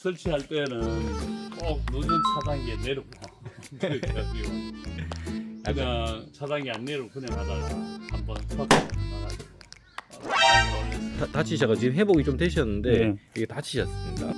설치할 때는 꼭 늦은 차단기에 그래가지고 그냥 차단기 안 내리고 그냥 하다가 한번 턱 나가지고 어, 많이 놀랐어요. 다, 다치셔가 지금 회복이 좀 되셨는데 네. 이게 다치셨습니다.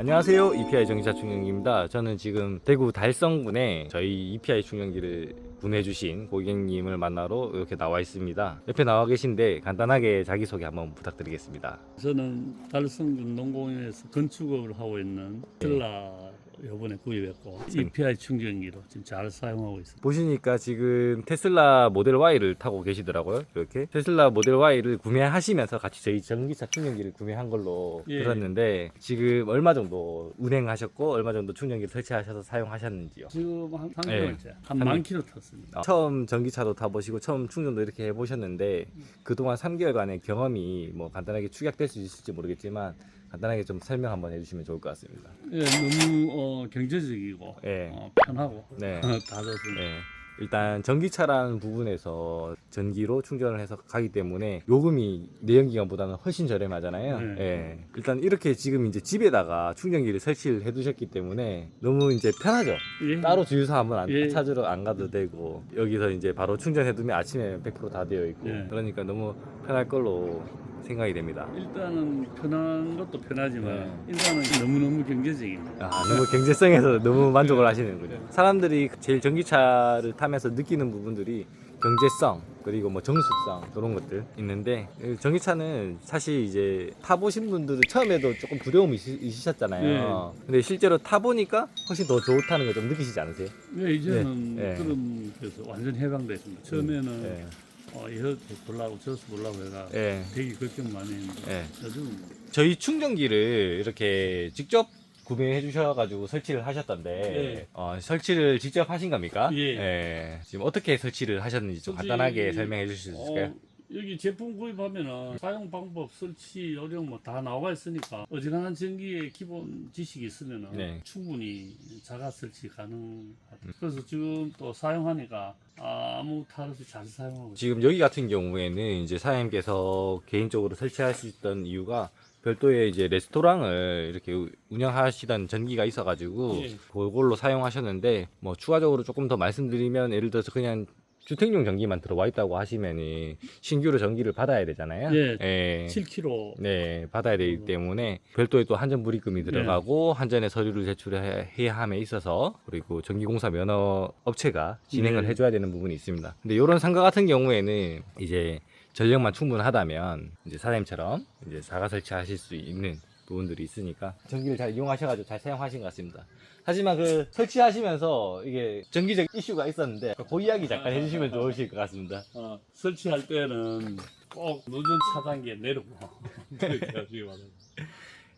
안녕하세요. EPI 전기차 충전기입니다. 저는 지금 대구 달성군에 저희 EPI 충전기를 구매해주신 고객님을 만나러 이렇게 나와 있습니다. 옆에 나와 계신데 간단하게 자기소개 한번 부탁드리겠습니다. 저는 달성군 농공원에서 건축업을 하고 있는 텔라 요번에 구입했고 EPI 충전기로 지금 잘 사용하고 있습니다. 보시니까 지금 테슬라 모델 Y를 타고 계시더라고요. 이렇게 테슬라 모델 Y를 구매하시면서 같이 저희 전기차 충전기를 구매한 걸로 예. 들었는데 지금 얼마 정도 운행하셨고 얼마 정도 충전기를 설치하셔서 사용하셨는지요? 지금 한 예. 3개월째 한 삼- 만 킬로 탔습니다. 아, 처음 전기차도 타보시고 처음 충전도 이렇게 해보셨는데 그동안 3개월간의 경험이 뭐 간단하게 축약될 수 있을지 모르겠지만 간단하게 좀 설명 한번 해주시면 좋을 것 같습니다. 예, 너무 어, 경제적이고 예. 어, 편하고 네. 다 좋습니다. 네. 일단 전기차라는 부분에서 전기로 충전을 해서 가기 때문에 요금이 내연기관보다는 훨씬 저렴하잖아요. 네. 예. 일단 이렇게 지금 이제 집에다가 충전기를 설치를 해두셨기 때문에 너무 이제 편하죠. 예. 따로 주유소 한번 안- 예. 찾으러 안 가도 되고 여기서 이제 바로 충전해두면 아침에 100%다 되어 있고 예. 그러니까 너무 편할 걸로 생각이 됩니다. 일단은 편한 것도 편하지만 네. 일단은 너무너무 경제적입니다. 아, 너무 경제성에서 너무 만족을 하시는군요. 사람들이 제일 전기차를 타면서 느끼는 부분들이 경제성 그리고 뭐 정숙성 그런 것들 있는데 이 전기차는 사실 이제 타보신 분들은 처음에도 조금 두려움이 있- 있으셨잖아요. 근데 실제로 타보니까 훨씬 더 좋다는 거좀 느끼시지 않으세요? 예, 이제는 네. 그런 데서 완전 해방됐습니다. 처음에는 예. 어, 이거 보려고 저수 보려고 해가 예. 되게 걱정 많이 했는데 예. 요즘 저희 충전기를 이렇게 직접 구매해 주셔가지고 설치를 하셨던데 예. 어, 설치를 직접 하신 겁니까? 예. 지금 어떻게 설치를 하셨는지 좀 솔직히, 간단하게 설명해 주실 수 있을까요? 어, 여기 제품 구입하면은 사용 방법, 설치 요령 뭐 다 나와 있으니까 어지간한 전기의 기본 지식이 있으면은 네. 충분히 자가 설치 가능하다. 그래서 지금 또 사용하니까 아무 탈 없이 잘 사용하고 있습니다. 지금 여기 같은 경우에는 이제 사장님께서 개인적으로 설치할 수 있던 이유가 별도의 이제 레스토랑을 이렇게 우- 운영하시던 전기가 있어가지고 예. 그걸로 사용하셨는데 뭐 추가적으로 조금 더 말씀드리면 예를 들어서 그냥 주택용 전기만 들어와 있다고 하시면은 신규로 전기를 받아야 되잖아요. 예. 예. 7kg 네, 받아야 되기 때문에 별도의 또 한전 불입금이 들어가고 한전에 서류를 제출해야 함에 있어서 그리고 전기공사 면허 업체가 진행을 네. 해줘야 되는 부분이 있습니다. 근데 이런 상가 같은 경우에는 이제 전력만 충분하다면 이제 사장님처럼 이제 자가 설치하실 수 있는 부분들이 있으니까 전기를 잘 이용하셔가지고 잘 사용하신 것 같습니다. 하지만 그 설치하시면서 이게 전기적 이슈가 있었는데 그 이야기 잠깐 해주시면 좋으실 것 같습니다. 어, 설치할 때는 꼭 늦은 차단기에 내리고 그렇게 하시기 바랍니다.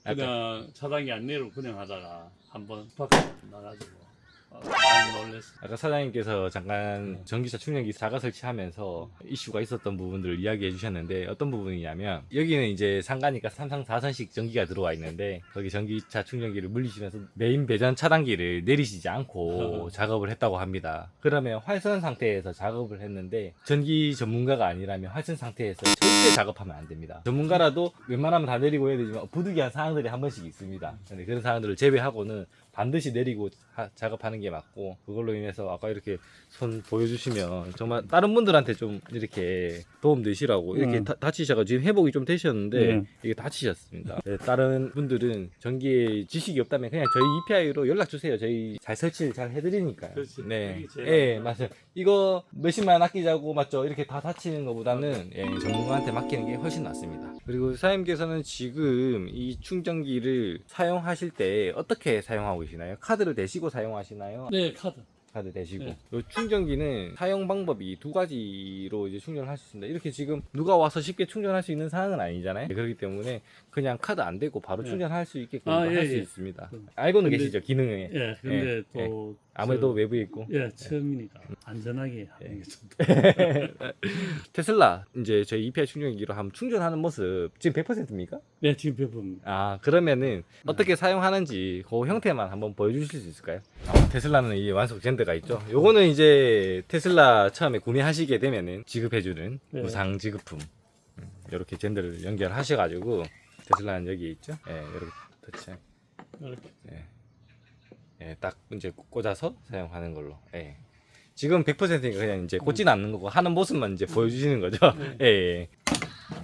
그냥 차단기 안 내리고 그냥 하다가 한번 팍 나가지고 놀랐어요. 아까 사장님께서 잠깐 전기차 충전기 자가 설치하면서 이슈가 있었던 부분들을 이야기해 주셨는데 어떤 부분이냐면 여기는 이제 상가니까 3상 4선씩 전기가 들어와 있는데 거기 전기차 충전기를 물리시면서 메인 배전 차단기를 내리시지 않고 작업을 했다고 합니다. 그러면 활선 상태에서 작업을 했는데 전기 전문가가 아니라면 활선 상태에서 절대 작업하면 안 됩니다. 전문가라도 웬만하면 다 내리고 해야 되지만 부득이한 사항들이 한 번씩 있습니다. 근데 그런 사항들을 제외하고는 반드시 내리고 하- 작업하는 게 맞고 그걸로 인해서 아까 이렇게 손 보여주시면 정말 다른 분들한테 좀 이렇게 도움 되시라고 이렇게 음. 다, 다치셔가 지금 회복이 좀 되셨는데 네. 이게 다치셨습니다. 네, 다른 분들은 전기에 지식이 없다면 그냥 저희 EPI로 연락 주세요. 저희 잘 설치를 잘 해드리니까요. 그렇지. 네, 그게 제일 예, 맞아요. 맞아요. 이거 몇십만 원 아끼자고 맞죠? 이렇게 다 다치는 것보다는 예, 전문가한테 맡기는 게 훨씬 낫습니다. 그리고 사장님께서는 지금 이 충전기를 사용하실 때 어떻게 사용하고 계시나요? 카드를 대시고 사용하시나요? 네 카드. 카드 대시고 네. 요 충전기는 사용 방법이 두 가지로 이제 충전을 할수 있습니다. 이렇게 지금 누가 와서 쉽게 충전할 수 있는 상황은 아니잖아요. 그렇기 때문에 그냥 카드 안 대고 바로 네. 충전할 수 있게끔 아, 할 예, 수 예. 있습니다. 음. 알고는 근데- 계시죠 기능에 예 근데 예, 또 아무래도 저- 외부에 있고 예 처음이니까 안전하게 예. 하는 게 좀. 테슬라 이제 저희 EPI 충전기로 한번 충전하는 모습 지금 100%입니까? 네 지금 배분. 아 그러면은 어떻게 사용하는지 그 형태만 한번 보여주실 수 있을까요? 아, 테슬라는 이 완속 젠더가 있죠. 요거는 이제 테슬라 처음에 구매하시게 되면은 지급해주는 네. 무상 지급품. 음, 이렇게 젠더를 연결하셔가지고 테슬라는 여기 있죠. 예, 이렇게 터치. 이렇게. 예. 예, 딱 이제 꽂아서 사용하는 걸로. 예. 지금 100%니까 그냥 이제 꽂지는 않는 거고 하는 모습만 이제 보여주시는 거죠. 예, 예.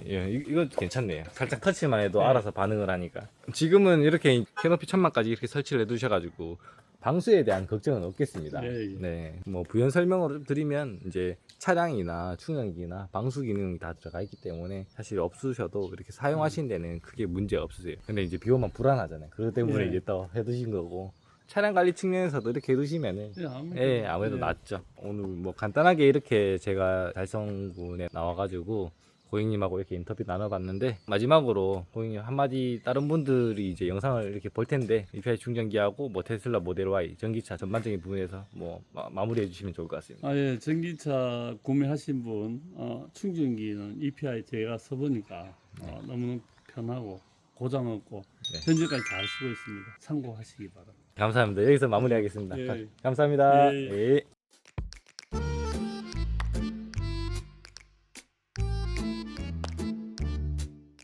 예, 이- 이거 괜찮네요. 살짝 터치만 해도 네. 알아서 반응을 하니까. 지금은 이렇게 캐노피 천막까지 이렇게 설치를 해두셔가지고 방수에 대한 걱정은 없겠습니다. 예, 예. 네, 뭐 부연 설명으로 좀 드리면 이제 차량이나 충전기나 방수 기능이 다 들어가 있기 때문에 사실 없으셔도 이렇게 사용하시는 데는 크게 문제 없으세요. 근데 이제 비 오면 불안하잖아요. 그것 때문에 예. 이제 또 해두신 거고 차량 관리 측면에서도 이렇게 해두시면은 예, 아무래도, 예, 아무래도 예. 낫죠. 오늘 뭐 간단하게 이렇게 제가 달성군에 나와가지고 고객님하고 이렇게 인터뷰 나눠봤는데 마지막으로 고객님 한마디 다른 분들이 이제 영상을 이렇게 볼 텐데 EPI 충전기하고 뭐 테슬라 모델 Y 전기차 전반적인 부분에서 뭐 마, 무리해 주시면 좋을 것 같습니다. 아, 예, 전기차 구매하신 분, 어, 충전기는 EPI 제가 써보니까 어, 너무너무 편하고 고장 없고 네. 현재까지 잘 쓰고 있습니다. 참고하시기 바랍니다. 감사합니다. 여기서 마무리하겠습니다. 예. 감사합니다. 예. 예.